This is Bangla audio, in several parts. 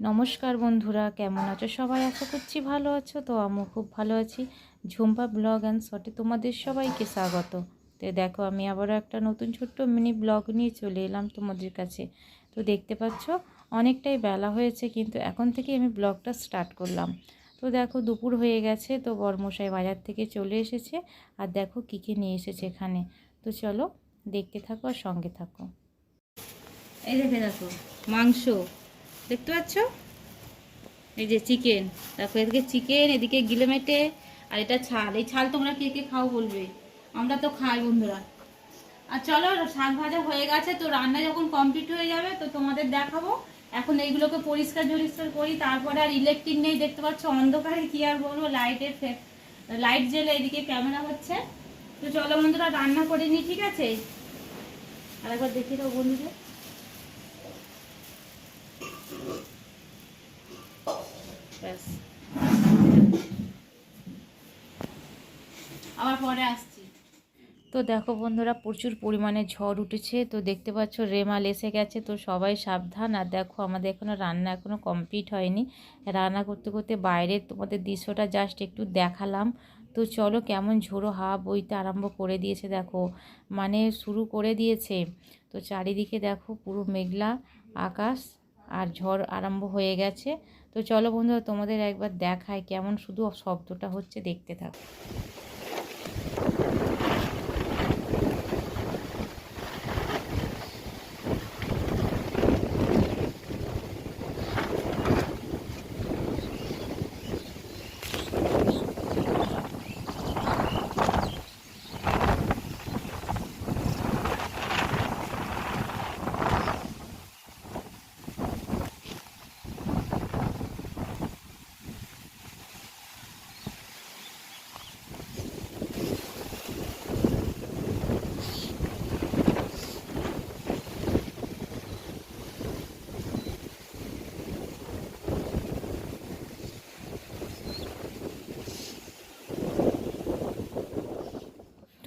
নমস্কার বন্ধুরা, কেমন আছো? সবাই আশা করছি ভালো আছো, তো আমিও খুব ভালো আছি। ঝুম্পা ব্লগ অ্যান্ড শটে তোমাদের সবাইকে স্বাগত। তো দেখো, আমি আবারও একটা নতুন ছোট্ট মিনি ব্লগ নিয়ে চলে এলাম তোমাদের কাছে। তো দেখতে পাচ্ছ, অনেকটাই বেলা হয়েছে, কিন্তু এখন থেকে আমি ব্লগটা স্টার্ট করলাম। তো দেখো, দুপুর হয়ে গেছে, তো বরমশাই বাজার থেকে চলে এসেছে, আর দেখো কী কী নিয়ে এসেছে এখানে। তো চলো, দেখতে থাকো আর সঙ্গে থাকো। এই দেখে দেখো, মাংস। দেখতে পাচ্ছ? এই যে চিকেন দেখো, এদিকে চিকেন এদিকে গিলে মেটে, আর এটা ছাল। এই ছাল তোমরা কে কে খাও বলবে? আমরা তো খাই, বন্ধুরা। আর চলো, শাক ভাজা হয়ে গেছে, তো রান্না যখন কমপ্লিট হয়ে যাবে, তো তোমাদের দেখাবো। এখন এইগুলোকে পরিষ্কার জরিষ্কার করি, তারপরে আর ইলেকট্রিক নেই, দেখতে পাচ্ছ? অন্ধকারে কি আর বলব? লাইটের লাইট জ্বেলে এদিকে ক্যামেরা হচ্ছে। তো চলো বন্ধুরা, রান্না করে নিই, ঠিক আছে? আরেকবার দেখিয়ে দাও বন্ধুদের। আবার পরে আসছি। তো দেখো বন্ধুরা, প্রচুর পরিমাণে ঝড় উঠেছে। তো দেখতে পাচ্ছ, রেমাল এসে গেছে। তো সবাই সাবধান। আর দেখো, আমাদের এখনও রান্না এখনও কমপ্লিট হয়নি। রান্না করতে করতে বাইরে তোমাদের দৃশ্যটা জাস্ট একটু দেখালাম। তো চলো, কেমন ঝোড়ো হাওয়া বইতে আরম্ভ করে দিয়েছে দেখো। মানে শুরু করে দিয়েছে। তো চারিদিকে দেখো পুরো মেঘলা আকাশ। আর ঝড় আরম্ভ হয়ে গেছে। তো চলো বন্ধুরা, তোমাদের একবার দেখায় কেমন শুধু শব্দটা হচ্ছে দেখতে থাকো।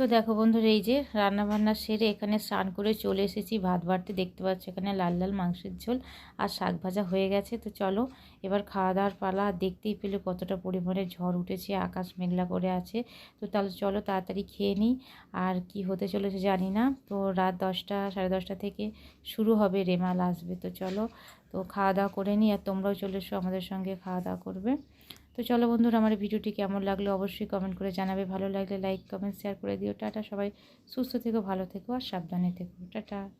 তো দেখো বন্ধুরা, এই যে রান্না বান্না সেরে এখানে স্নান করে চলে এসেছি। ভাত বাড়তে দেখতে পাচ্ছ এখানে লাল লাল মাংসের ঝোল আর শাক ভাজা হয়ে গেছে। তো চলো, এবার খাওয়া দাওয়ার পালা দেখতেই পেলে কতটা পরিমাণে ঝড় উঠেছে, আকাশ মেঘলা করে আছে। তো তাহলে চলো তাড়াতাড়ি খেয়ে নিই। আর কি হতে চলেছে জানি না। তো রাত দশটা, সাড়ে দশটা থেকে শুরু হবে রেমাল আসবে। তো চলো তো খাওয়া দাওয়া করে নিই আর তোমরাও চলে এসো আমাদের সঙ্গে খাওয়া দাওয়া করবে। তো চলো বন্ধুরা, আমার ভিডিওটি কেমন লাগল অবশ্যই কমেন্ট করে জানাবে। ভালো লাগলে লাইক কমেন্ট শেয়ার করে দিও। টাটা সবাই। সুস্থ থেকো, ভালো থেকো আর সাবধানে থেকো। টাটা।